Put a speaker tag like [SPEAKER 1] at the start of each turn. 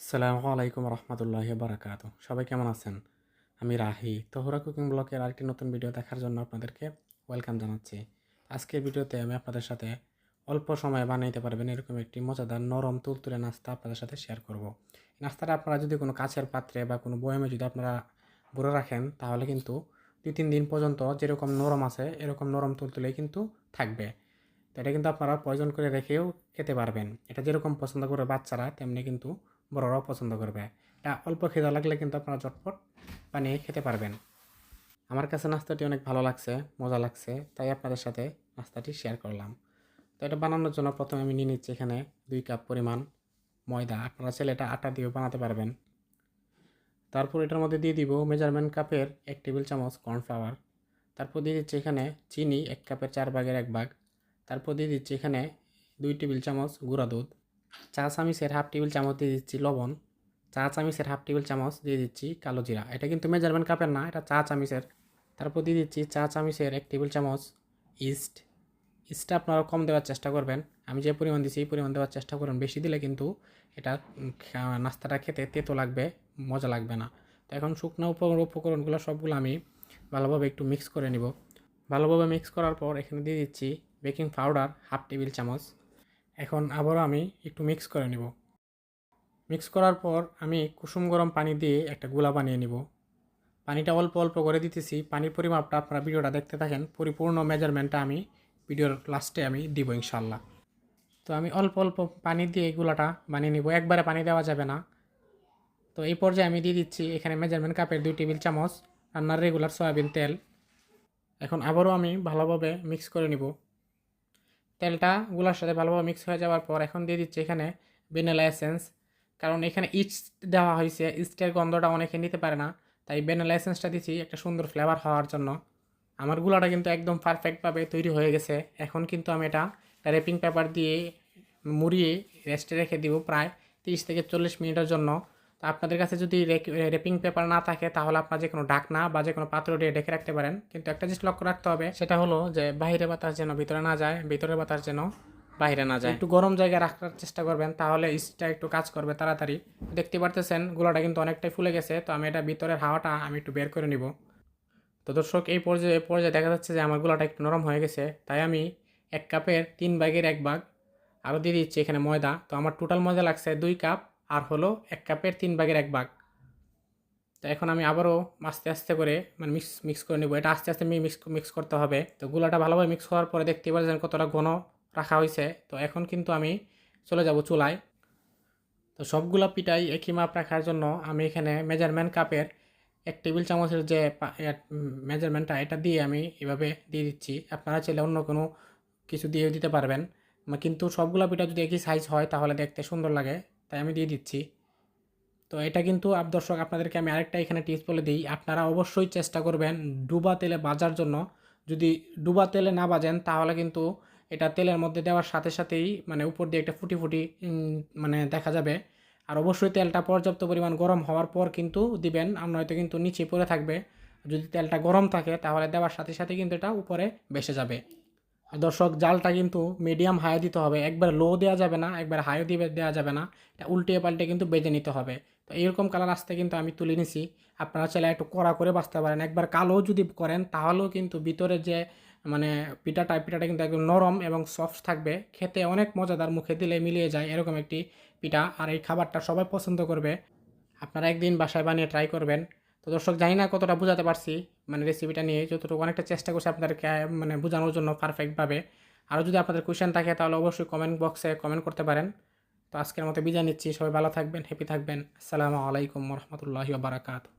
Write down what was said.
[SPEAKER 1] আসসালামু আলাইকুম রহমতুল্লাহ বারাকাতু। সবাই কেমন আছেন? আমি রাহি। তোহরা কুকিং ব্লকের আরেকটি নতুন ভিডিও দেখার জন্য আপনাদেরকে ওয়েলকাম জানাচ্ছি। আজকের ভিডিওতে আমি আপনাদের সাথে অল্প সময়ে বানাইতে পারবেন এরকম একটি মজাদার নরম তুলতুলে নাস্তা আপনাদের সাথে শেয়ার করব। নাস্তাটা আপনারা যদি কোনো কাছের পাত্রে বা কোনো বয়ামে যদি আপনারা ভরে রাখেন, তাহলে কিন্তু দুই তিন দিন পর্যন্ত যেরকম নরম আছে, এরকম নরম তুলতুলেই কিন্তু থাকবে। তো এটা কিন্তু আপনারা প্রয়োজন করে রেখেও খেতে পারবেন। এটা যেরকম পছন্দ করে বাচ্চারা, তেমনি কিন্তু বড়রাও পছন্দ করবে এটা অল্প খেতে লাগলে কিন্তু আপনারা চটপট বানিয়ে খেতে পারবেন আমার কাছে নাস্তাটি অনেক ভালো লাগছে, মজা লাগছে, তাই আপনাদের সাথে নাস্তাটি শেয়ার করলাম। তো এটা বানানোর জন্য প্রথমে আমি নিয়ে নিচ্ছি এখানে দুই কাপ পরিমাণ ময়দা। আপনারা চাইলে এটা আটা দিয়েও বানাতে পারবেন। তারপর এটার মধ্যে দিয়ে দিব মেজারমেন্ট কাপের এক টেবিল চামচ কর্নফ্লাওয়ার তারপর দিয়ে দিচ্ছি এখানে চিনি এক কাপের চার ভাগের এক ভাগ। তারপর দিয়ে দিচ্ছি এখানে দুই টেবিল চামচ গুঁড়া দুধ। চা চামিচের হাফ টেবিল চামচ দিয়ে দিচ্ছি লবণ চা চামিচের হাফ টেবিল চামচ দিয়ে দিচ্ছি কালো জিরা। এটা কিন্তু মেজারমেন্ট কাপের না, এটা চা চামিচের তারপর দিয়ে দিচ্ছি চা চামিচের এক টেবিল চামচ ইস্ট। ইস্টটা আপনারা কম দেওয়ার চেষ্টা করবেন। আমি যে পরিমাণ দিচ্ছি এই পরিমাণ দেওয়ার চেষ্টা করবেন বেশি দিলে কিন্তু এটা নাস্তাটা খেতে তেতো লাগবে, মজা লাগবে না। তো এখন শুকনো উপ- উপকরণগুলো সবগুলো আমি ভালোভাবে একটু মিক্স করে নিব। ভালোভাবে মিক্স করার পর এখানে দিয়ে দিচ্ছি বেকিং পাউডার হাফ টেবিল চামচ। এখন আবারও আমি একটু মিক্স করে নিব। মিক্স করার পর আমি কুসুম গরম পানি দিয়ে একটা গোলা বানিয়ে নিব। পানিটা অল্প অল্প করে দিতেছি। পানির পরিমাপটা আপনারা ভিডিওটা দেখতে থাকেন। পরিপূর্ণ মেজারমেন্টটা আমি ভিডিওর লাস্টে আমি দিব ইনশাল্লাহ তো আমি অল্প অল্প পানি দিয়ে গোলাটা বানিয়ে নিব। একবারে পানি দেওয়া যাবে না। তো এই পর্যায়ে আমি দিয়ে দিচ্ছি এখানে মেজারমেন্ট কাপের দুই টেবিল চামচ, রান্নার রেগুলার সয়াবিন তেল। এখন আবারও আমি ভালোভাবে মিক্স করে নিব। তেলটা গুলার সাথে ভালোভাবে মিক্স হয়ে যাওয়ার পর এখন দিয়ে দিচ্ছি এখানে ভ্যানিলা এসেন্স কারণ এখানে ইস্ট দেওয়া হয়েছে ইস্টের গন্ধটা অনেকে নিতে পারে না। তাই ভ্যানিলা এসেন্সটা দিচ্ছি একটা সুন্দর ফ্লেভার হওয়ার জন্য। আমার গুলাটা কিন্তু একদম পারফেক্টভাবে তৈরি হয়ে গেছে। এখন কিন্তু আমি এটা র্যাপিং পেপার দিয়ে মুড়িয়ে রেস্টে রেখে দিব প্রায় তিরিশ থেকে চল্লিশ মিনিটের জন্য। তো আপনাদের কাছে যদি র্যাপিং পেপার না থাকে, তাহলে আপনার যে কোনো ঢাকনা বা যে কোনো পাত্র দিয়ে ঢেকে রাখতে পারেন। কিন্তু একটা জিনিস লক্ষ্য রাখতে হবে, সেটা হলো যে বাইরে বাতাস যেন ভিতরে না যায়, ভিতরে বাতাস যেন বাইরে না যায়। একটু গরম জায়গায় রাখার চেষ্টা করবেন, তাহলে ইস্টটা একটু কাজ করবে তাড়াতাড়ি। দেখতে পারতেছেন, গোলাটা কিন্তু অনেকটাই ফুলে গেছে, তো আমি এটা ভিতরের হাওয়াটা আমি একটু বের করে নিব। তো দর্শক, এই পর্যায়ে পর্যায়ে দেখা যাচ্ছে যে আমার গোলাটা একটু নরম হয়ে গেছে, তাই আমি এক কাপের তিন ভাগের এক ভাগ আরও দিয়ে দিচ্ছি এখানে ময়দা। তো আমার টোটাল ময়দা লাগছে দুই কাপ। আর হলো এক কাপের তিন ভাগের এক ভাগ। তো এখন আমি আবারও আস্তে আস্তে করে মানে মিক্স মিক্স করে নেব। এটা আস্তে আস্তে মিক্স মিক্স করতে হবে। তো গুলাটা ভালোভাবে মিক্স হওয়ার পরে দেখতে পাচ্ছেন কতটা ঘন রাখা হয়েছে তো এখন কিন্তু আমি চলে যাব চুলায়। তো সবগুলা পিঠাই একই মাপ রাখার জন্য আমি এখানে মেজারমেন্ট কাপের এক টেবিল চামচের যে মেজারমেন্টটা এটা দিয়ে আমি এভাবে দিয়ে দিচ্ছি। আপনারা চাইলে অন্য কোনো কিছু দিয়ে দিতে পারবেন। কিন্তু সবগুলা পিঠা যদি একই সাইজ হয়, তাহলে দেখতে সুন্দর লাগে। তাই আমি দিয়ে দিচ্ছি। তো এটা কিন্তু, আপ দর্শক, আপনাদেরকে আমি আরেকটা এখানে টিপস বলে দিই। আপনারা অবশ্যই চেষ্টা করবেন ডুবা তেলে বাজার জন্য। যদি ডুবা তেলে না বাজেন, তাহলে কিন্তু এটা তেলের মধ্যে দেওয়ার সাথে সাথেই মানে উপর দিয়ে একটা ফুটি ফুটি মানে দেখা যাবে। আর অবশ্যই তেলটা পর্যাপ্ত পরিমাণ গরম হওয়ার পর কিন্তু দিবেন, আর নয়তো কিন্তু নিচে পড়ে থাকবে। যদি তেলটা গরম থাকে, তাহলে দেওয়ার সাথে সাথে কিন্তু এটা উপরে বেসে যাবে। দর্শক, জালটা কিন্তু মিডিয়াম হাই দিতে হবে। একবার লো দেওয়া যাবে না, একবার হাইও দিবে দেওয়া যাবে না। এটা উল্টে পাল্টে কিন্তু বেজে নিতে হবে। তো এইরকম কালার আসতে কিন্তু আমি তুলে নিছি। আপনারা চাইলে একটু কড়া করে বাঁচতে পারেন। একবার কালো যদি করেন, তাহলেও কিন্তু ভিতরে যে মানে পিঠাটা পিঠাটা কিন্তু একদম নরম এবং সফট থাকবে। খেতে অনেক মজাদার, মুখে দিলে মিলিয়ে যায় এরকম একটি পিঠা। আর এই খাবারটা সবাই পছন্দ করবে। আপনারা একদিন বাসায় বানিয়ে ট্রাই করবেন। তো দর্শক, জানি না কতটা বোঝাতে পারছি মানে রেসিপিটা নিয়ে। যতটুকু অনেকটা চেষ্টা করছি আপনাদেরকে মানে বোঝানোর জন্য পারফেক্টভাবে আরও যদি আপনাদের কোয়েশ্চেন থাকে, তাহলে অবশ্যই কমেন্ট বক্সে কমেন্ট করতে পারেন। তো আজকের মতো বিদায় নিচ্ছি। সবাই ভালো থাকবেন হ্যাপি থাকবেন। আসসালামু আলাইকুম রহমতুল্লাহি বারাকাতু